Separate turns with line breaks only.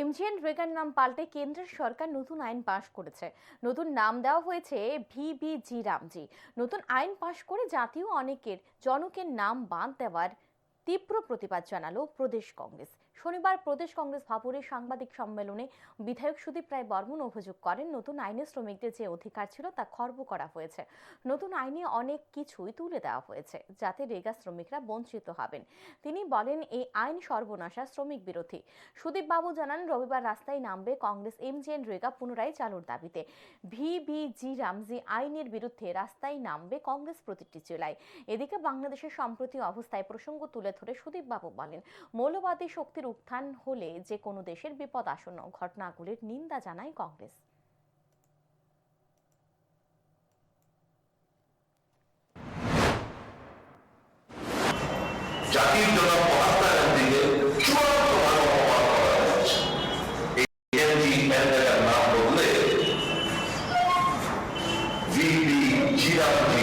MGN রেগার নাম পাল্টে কেন্দ্রের সরকার নতুন আইন পাশ করেছে। নতুন নাম দেওয়া হয়েছে ভিবিজি রামজি। নতুন আইন পাশ করে জাতীয় অনেকের জনকের নাম বাদ দেওয়ার তীব্র প্রতিবাদ জানালো প্রদেশ কংগ্রেস। শনিবার প্রদেশ কংগ্রেস ভবনে সাংবাদিক সম্মেলনে বিধায়ক সুদীপ রায় বর্মন অভিযোগ করেন, নতুন আইনে শ্রমিকদের যে অধিকার ছিল তা খর্ব করা হয়েছে। নতুন আইনে অনেক কিছুই তুলে দেওয়া হয়েছে যাতে রেগা শ্রমিকরা বঞ্চিত হবেন। তিনি বলেন, এই আইন সর্বনাশা শ্রমিক বিরোধী। সুদীপ বাবু জানান, রবিবার রাস্তায় নামবে কংগ্রেস এমজিএন রেগা পুনরায় চালুর দাবিতে। ভিবিজি রামজি আইনের বিরুদ্ধে রাস্তায় নামবে কংগ্রেস প্রতিটি জেলায়। এদিকে বাংলাদেশের সম্প্রতি অবস্থায় প্রসঙ্গ তুলে ধরে সুদীপ বাবু বলেন, মৌলবাদী শক্তির উত্থান হলে যে কোনো দেশের বিপদ আসন্ন ঘটনাগুলির নিন্দা জানায় কংগ্রেস।
জাতির জনক মহাত্মা গান্ধীকে চূড়ান্তভাবে অপমান করা হয়েছে। জিরামজি